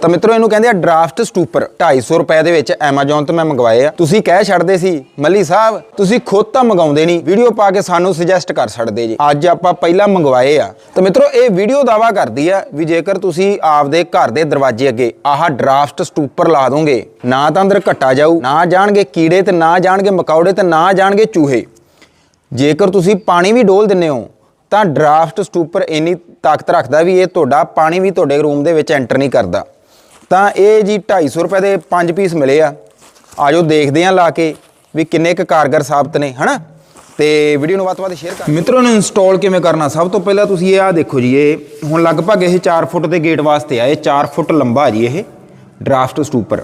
ਤਾਂ ਮਿੱਤਰੋ, ਇਹਨੂੰ ਕਹਿੰਦੇ ਆ ਡਰਾਫਟ ਸਟੂਪਰ। 250 ਰੁਪਏ ਦੇ ਵਿੱਚ Amazon ਤੋਂ ਮੈਂ ਮੰਗਵਾਏ ਆ। ਤੁਸੀਂ ਕਹਿ ਛੱਡਦੇ ਸੀ, ਮੱਲੀ ਸਾਹਿਬ, ਤੁਸੀਂ ਖੁਦ ਤਾਂ ਮੰਗਾਉਂਦੇ ਨਹੀਂ। ਵੀਡੀਓ ਪਾ ਕੇ ਸਾਨੂੰ ਸੁਜੈਸਟ ਕਰ ਛੱਡਦੇ ਜੀ। ਅੱਜ ਆਪਾਂ ਪਹਿਲਾਂ ਮੰਗਵਾਏ ਆ। ਤਾਂ ਮਿੱਤਰੋ, ਇਹ ਵੀਡੀਓ ਦਾਵਾ ਕਰਦੀ ਆ ਵੀ ਜੇਕਰ ਤੁਸੀਂ ਆਪਦੇ ਘਰ ਦੇ ਦਰਵਾਜ਼ੇ ਅੱਗੇ ਆਹ ਡਰਾਫਟ ਸਟੂਪਰ ਲਾ ਦੋਗੇ, ਨਾ ਤਾਂ ਅੰਦਰ ਘੱਟਾ ਜਾਊ, ਨਾ ਜਾਣਗੇ ਕੀੜੇ ਤੇ ਨਾ ਜਾਣਗੇ ਮਕੌੜੇ ਤੇ ਨਾ ਜਾਣਗੇ ਚੂਹੇ। ਜੇਕਰ ਤੁਸੀਂ ਪਾਣੀ ਵੀ ਡੋਲ ਦਿੰਨੇ ਹੋ, ਤਾਂ ਡਰਾਫਟ ਸਟੂਪਰ ਇੰਨੀ ਤਾਕਤ ਰੱਖਦਾ ਵੀ ਇਹ ਤੁਹਾਡਾ ਪਾਣੀ ਵੀ ਤੁਹਾਡੇ ਰੂਮ ਦੇ ਵਿੱਚ ਐਂਟਰ ਨਹੀਂ ਕਰਦਾ। ਤਾਂ ਇਹ ਜੀ 250 ਰੁਪਏ ਦੇ 5 ਪੀਸ ਮਿਲੇ ਆ। ਆਜੋ ਦੇਖਦੇ ਆਂ ਲਾ ਕੇ ਵੀ ਕਿੰਨੇ ਕੁ ਕਾਰਗਰ ਸਾਬਤ ਨੇ ਹਨਾ? ਤੇ ਵੀਡੀਓ ਨੂੰ ਵੱਧ ਤੋਂ ਵੱਧ ਸ਼ੇਅਰ ਕਰ ਮਿੱਤਰੋ ਨੂੰ ਇੰਸਟਾਲ ਕਿਵੇਂ ਕਰਨਾ? ਸਭ ਤੋਂ ਪਹਿਲਾਂ ਤੁਸੀਂ ਇਹ ਆ ਦੇਖੋ ਜੀ ਇਹ ਹੁਣ ਲਗਭਗ ਇਹ 4 ਫੁੱਟ ਦੇ ਗੇਟ ਵਾਸਤੇ ਆ ਇਹ 4 ਫੁੱਟ ਲੰਬਾ ਜੀ ਇਹ ਡਰਾਫਟ ਸਟੂਪਰ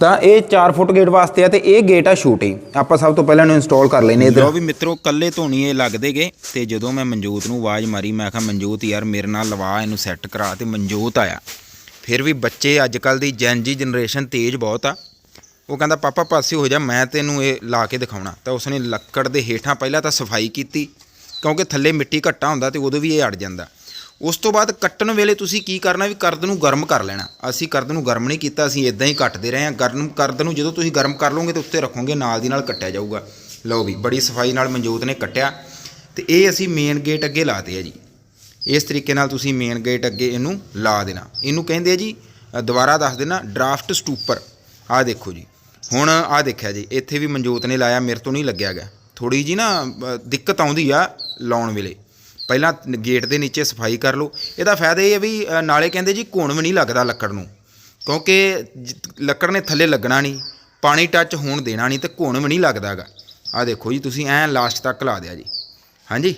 ਤਾਂ ਇਹ 4 ਫੁੱਟ ਗੇਟ ਵਾਸਤੇ ਆ ਤੇ ਇਹ ਗੇਟ ਆ ਛੋਟੀ। ਆਪਾਂ ਸਭ ਤੋਂ ਪਹਿਲਾਂ ਇਹਨੂੰ ਇੰਸਟਾਲ ਕਰ ਲੈਨੇ ਲੋ ਇਧਰ। ਵੀ ਮਿੱਤਰੋ ਕੱਲੇ ਧੋਣੀ ਇਹ ਲੱਗਦੇ ਗਏ ਤੇ ਜਦੋਂ ਮੈਂ ਮਨਜੋਤ ਨੂੰ ਆਵਾਜ਼ ਮਾਰੀ ਮੈਂ ਕਿਹਾ ਮਨਜੋਤ ਯਾਰ ਮੇਰੇ ਨਾਲ ਲਵਾ ਇਹਨੂੰ ਸੈੱਟ ਕਰਾ। ਤੇ ਮਨਜੋਤ ਆਇਆ। ਫਿਰ ਵੀ ਬੱਚੇ ਅੱਜ ਕੱਲ ਦੀ ਜੈਨ ਜੀ ਜਨਰੇਸ਼ਨ ਤੇਜ਼ ਬਹੁਤ ਆ। ਉਹ ਕਹਿੰਦਾ, ਪਾਪਾ, ਪਾਸੇ ਹੋ ਜਾ, ਮੈਂ ਤੈਨੂੰ ਇਹ ਲਾ ਕੇ ਦਿਖਾਉਣਾ। ਤਾਂ ਉਸਨੇ ਲੱਕੜ ਦੇ ਹੇਠਾਂ ਪਹਿਲਾਂ ਤਾਂ ਸਫ਼ਾਈ ਕੀਤੀ, ਕਿਉਂਕਿ ਥੱਲੇ ਮਿੱਟੀ ਘੱਟਾ ਹੁੰਦਾ ਤੇ ਉਦੋਂ ਵੀ ਇਹ ਅੜ ਜਾਂਦਾ। ਉਸ ਤੋਂ ਬਾਅਦ ਕੱਟਣ ਵੇਲੇ ਤੁਸੀਂ ਕੀ ਕਰਨਾ ਵੀ ਕਰਦ ਨੂੰ ਗਰਮ ਕਰ ਲੈਣਾ। ਅਸੀਂ ਕਰਦ ਨੂੰ ਗਰਮ ਨਹੀਂ ਕੀਤਾ, ਅਸੀਂ ਇਦਾਂ ਹੀ ਕੱਟਦੇ ਰਹੇ ਹਾਂ। ਗਰਮ, ਕਰਦ ਨੂੰ ਜਦੋਂ ਤੁਸੀਂ ਗਰਮ ਕਰ ਲਓਗੇ ਤੇ ਉੱਤੇ ਰੱਖੋਗੇ, ਨਾਲ ਦੀ ਨਾਲ ਕੱਟਿਆ ਜਾਊਗਾ। ਲਓ ਵੀ, ਬੜੀ ਸਫ਼ਾਈ ਨਾਲ ਮਨਜੋਤ ਨੇ ਕੱਟਿਆ। ਤੇ ਇਹ ਅਸੀਂ ਮੇਨ ਗੇਟ ਅੱਗੇ ਲਾਤੇ ਆ ਜੀ। ਇਸ ਤਰੀਕੇ ਨਾਲ ਤੁਸੀਂ ਮੇਨ ਗੇਟ ਅੱਗੇ ਇਹਨੂੰ ਲਾ ਦੇਣਾ। ਇਹਨੂੰ ਕਹਿੰਦੇ ਆ ਜੀ ਦੁਬਾਰਾ ਦੱਸ ਦੇਣਾ ਡਰਾਫਟ ਸਟੂਪਰ ਆਹ ਦੇਖੋ ਜੀ। ਹੁਣ ਆਹ ਦੇਖਿਆ ਜੀ, ਇੱਥੇ ਵੀ ਮਨਜੋਤ ਨੇ ਲਾਇਆ, ਮੇਰੇ ਤੋਂ ਨਹੀਂ ਲੱਗਿਆ ਗਿਆ ਥੋੜੀ ਜੀ ਨਾ ਦਿੱਕਤ ਆਉਂਦੀ ਆ ਲਾਉਣ ਵੇਲੇ। ਪਹਿਲਾਂ ਗੇਟ ਦੇ ਨੀਚੇ ਸਫ਼ਾਈ ਕਰ ਲਓ। ਇਹਦਾ ਫਾਇਦਾ ਇਹ ਹੈ ਵੀ ਨਾਲੇ ਕਹਿੰਦੇ ਜੀ ਘੁਣ ਵੀ ਨਹੀਂ ਲੱਗਦਾ ਲੱਕੜ ਨੂੰ। ਕਿਉਂਕਿ ਜ- ਲੱਕੜ ਨੇ ਥੱਲੇ ਲੱਗਣਾ ਨਹੀਂ। ਪਾਣੀ ਟੱਚ ਹੋਣ ਦੇਣਾ ਨਹੀਂ ਤੇ ਘੁਣ ਵੀ ਨਹੀਂ ਲੱਗਦਾਗਾ ਆਹ ਦੇਖੋ ਜੀ, ਤੁਸੀਂ ਐਂ ਲਾਸਟ ਤੱਕ ਲਾ ਦਿਆ ਜੀ। ਹਾਂਜੀ?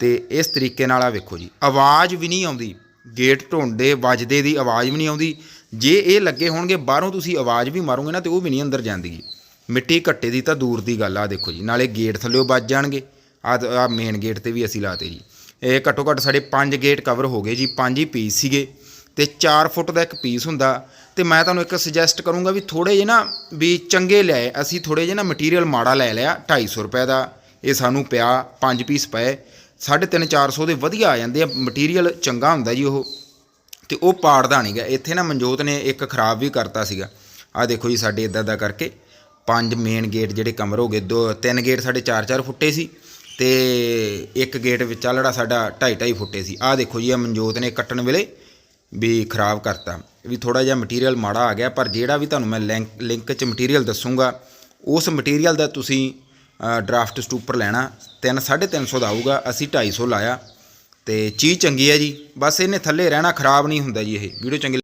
ਤੇ ਇਸ ਤਰੀਕੇ ਨਾਲ ਆ ਵੇਖੋ ਜੀ, ਆਵਾਜ਼ ਵੀ ਨਹੀਂ ਆਉਂਦੀ, ਗੇਟ ਢੋਂਡੇ, ਵੱਜਦੇ ਦੀ ਆਵਾਜ਼ ਵੀ ਨਹੀਂ ਆਉਂਦੀ, ਜੇ ਇਹ ਲੱਗੇ ਹੋਣਗੇ ਬਾਹਰੋਂ ਤੁਸੀਂ ਆਵਾਜ਼ ਵੀ ਮਾਰੋਗੇ ਨਾ ਤੇ ਉਹ ਵੀ ਨਹੀਂ ਅੰਦਰ ਜਾਂਦੀ ਮਿੱਟੀ ਘੱਟੇ ਦੀ ਤਾਂ ਦੂਰ ਦੀ ਗੱਲ ਆ ਦੇਖੋ ਜੀ, ਨਾਲੇ ਗੇਟ ਥੱਲੇੋਂ ਵੱਜ ਜਾਣਗੇ, ਆ ਆ ਮੇਨ ਗੇਟ ਤੇ ਵੀ ਅਸੀਂ ਲਾਤੇ ਜੀ। ਇਹ ਘੱਟੋ ਘੱਟ ਸਾਡੇ 5 ਗੇਟ ਕਵਰ ਹੋ ਗਏ ਜੀ, ਪੰਜ ਹੀ ਪੀਸ ਸੀਗੇ, ਤੇ 4 ਫੁੱਟ ਦਾ ਇੱਕ ਪੀਸ ਹੁੰਦਾ, ਤੇ ਮੈਂ ਤੁਹਾਨੂੰ ਇੱਕ ਸੁਜੈਸਟ ਕਰੂੰਗਾ ਵੀ ਥੋੜੇ ਜਿਹੇ ਨਾ ਵੀ ਚੰਗੇ ਲਿਆਏ ਅਸੀਂ ਥੋੜੇ ਜਿਹੇ ਨਾ ਮਟੀਰੀਅਲ ਮਾੜਾ ਲੈ ਲਿਆ 250 ਰੁਪਏ ਦਾ, ਇਹ ਸਾਨੂੰ ਪਿਆ, ਪੰਜ ਪੀਸ ਪਏ 350 400 ਦੇ ਵਧੀਆ ਆ ਜਾਂਦੇ ਆ ਮਟੀਰੀਅਲ ਚੰਗਾ ਹੁੰਦਾ ਜੀ ਉਹ। ਤੇ ਉਹ ਪਾੜਦਾ ਨਹੀਂਗਾ ਇੱਥੇ ਨਾ ਮਨਜੋਤ ਨੇ ਇੱਕ ਖਰਾਬ ਵੀ ਕਰਤਾ ਸੀਗਾ। ਆ ਦੇਖੋ ਜੀ ਸਾਡੇ ਇਦਾਂ ਦਾ ਕਰਕੇ। ਪੰਜ ਮੇਨ ਗੇਟ ਜਿਹੜੇ ਕਮਰ ਹੋ ਗਏ, ਦੋ, ਤਿੰਨ ਗੇਟ ਸਾਡੇ 4-4 ਫੁੱਟੇ ਸੀ ਤੇ ਇੱਕ ਗੇਟ ਵਿੱਚ ਵਾਲਾ ਸਾਡਾ 2.5-2.5 ਫੁੱਟੇ ਸੀ। ਆ ਦੇਖੋ ਜੀ ਆ ਮਨਜੋਤ ਨੇ ਕੱਟਣ ਵੇਲੇ ਵੀ ਖਰਾਬ ਕਰਤਾ। ਵੀ ਥੋੜਾ ਜਿਹਾ ਮਟੀਰੀਅਲ ਮਾੜਾ ਆ ਗਿਆ, ਪਰ ਜਿਹੜਾ ਵੀ ਤੁਹਾਨੂੰ ਮੈਂ ਲਿੰਕ ਲਿੰਕ 'ਚ ਮਟੀਰੀਅਲ ਦੱਸੂਗਾ, ਉਸ ਮਟੀਰੀਅਲ ਦਾ ਤੁਸੀਂ ਡਰਾਫਟ ਸਟੂਪਰ ਲੈਣਾ 3 350 ਦਾ ਆਊਗਾ, ਅਸੀਂ 250 ਲਾਇਆ। ਤੇ ਚੀਜ਼ ਚੰਗੀ ਹੈ ਜੀ, ਬਸ ਇਹਨੇ ਥੱਲੇ ਰਹਿਣਾ ਖਰਾਬ ਨਹੀਂ ਹੁੰਦਾ ਜੀ ਇਹ, ਵੀਡੀਓ ਚੰਗੀ